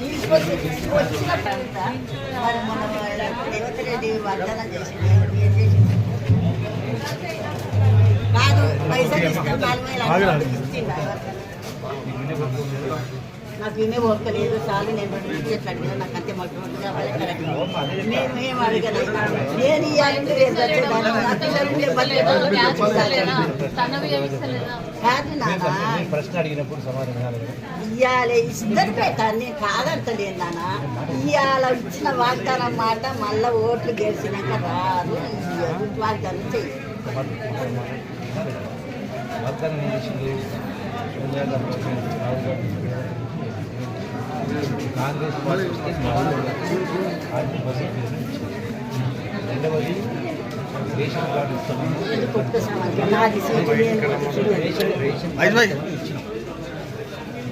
తీసుకొచ్చినట్టు అంతా మరి మన రేవంత్ రెడ్డి వాగ్దానం చేసింది ఏం చేసింది కాదు పైసలు ఇస్తాం నాలుగు వేల ఇచ్చిందా? నాకు వినే ఓపికలేదు చాలు నేను రెండు అడిగినా నాకు అంతే మాకు వాళ్ళకి నేను ఏం అడగలేదు. నేను ఇవ్వాలంటే రేపు కాదు ప్రశ్న అడిగినప్పుడు సమాధానం కాలేదు ఇద్దరు పెట్టాను నేను కాదంటలేను నాన్న. ఇవాళ ఇచ్చిన వాగ్దానం మాట మళ్ళా ఓట్లు గెలిచినాక రాదు వాగ్దానం చెయ్యి. వాగ్దానం కాంగ్రెస్ పార్టీ వస్తే ఆర్థిక రెండవది రేషన్ కార్డు ఇస్తాము.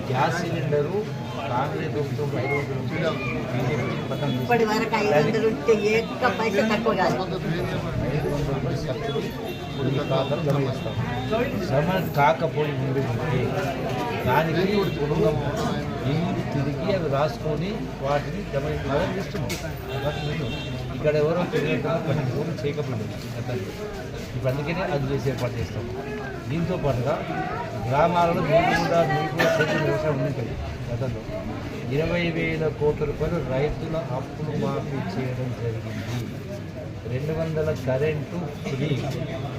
గ్యాస్ సిలిండరు కాంగ్రెస్ ప్రభుత్వం ఐదు వందల జమ కాకపోయి ఉండి దానికి కుటుంబం ఇల్లు తిరిగి అవి రాసుకొని వాటిని జమ చేస్తున్నాం ఇక్కడ ఎవరో తిరిగేటప్పుడు పన్నెండు చేయకపోయింది గతంలో ఇప్పుడు అందుకనే అది చేసే ఏర్పాటు చేస్తాం. దీంతో పాటుగా గ్రామాలలో మీకు కూడా మీకు కూడా చేసిన వ్యవసాయం ఉంటుంది గతంలో ఇరవై వేల కోట్ల రూపాయలు రైతుల అప్పులు మాఫీ చేయడం జరిగింది. రెండు వందల కరెంటు ఫ్రీ.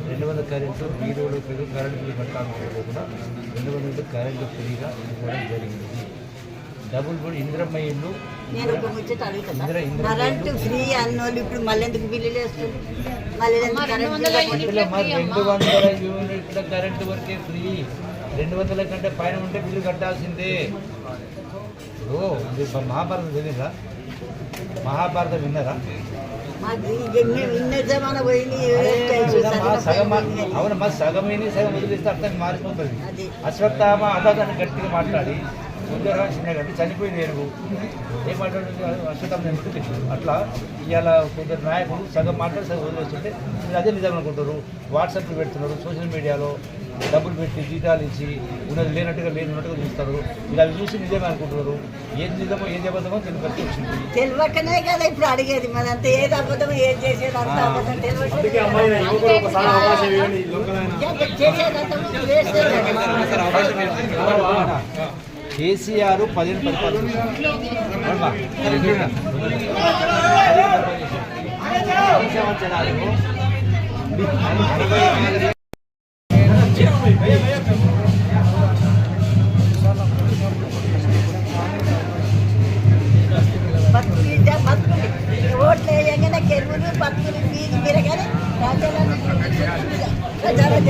రెండు వందల కరెంటు బీరోలు కరెంటు బిల్లు కూడా రెండు వందల కరెంటు ఫ్రీగా ఇవ్వడం జరిగింది. డబుల్ బెడ్ ఇంద్రమ్మ ఇల్లు. నేను ఒక ముచ్చట అడుగుతున్నా ఇందిరా, ఇందిరా. కరెంటు ఫ్రీ అన్నోళ్ళు ఇప్పుడు మళ్ళీ ఎందుకు బిల్లులు వేస్తుంది మళ్ళీ ఎందుకు అమ్మ, రెండు కరెంటు వందల యూనిట్ల కరెంటు వరకే ఫ్రీ. రెండు వందల కంటే పైన ఉంటే బిల్లు కట్టాల్సిందే. ఇది మహాభారతం తెలియదా మహాభారతం విన్నారా? పోయింది మా సగం అవునమ్మా సగం వదిలేస్తే అర్థం మారిపోతుంది. అది. అశ్వత్థామ అదాదాన్ని గట్టిగా మాట్లాడి చిన్నగా అంటే చనిపోయింది ఏనుగు. ఏం మాట్లాడుతుంది? అశ్వత్థామ ఎందుకు అట్లా ఇవాళ కొందరు నాయకులు సగం మాట్లాడి సగం వదిలేస్తుంటే మీరు అదే నిజం అనుకుంటారు. వాట్సాప్లు పెడుతున్నారు సోషల్ మీడియాలో డబ్బులు పెట్టి జీతాలు ఇచ్చి ఉన్నది లేనట్టుగా లేనట్టుగా చూస్తారు. ఇలా చూసి నిజమే అనుకుంటున్నారు. ఏది నిజమో ఏది అబద్ధమో వచ్చింది. తెలియకనే కదా ఇప్పుడు అడిగేది. మరి అంత ఏది అబద్ధం ఏది చేసేది అంత అబద్ధం కేసీఆర్ పదిహేను పరిపాలన ఓట్లు వేయగానే కెరువులు మీరు ప్రచారం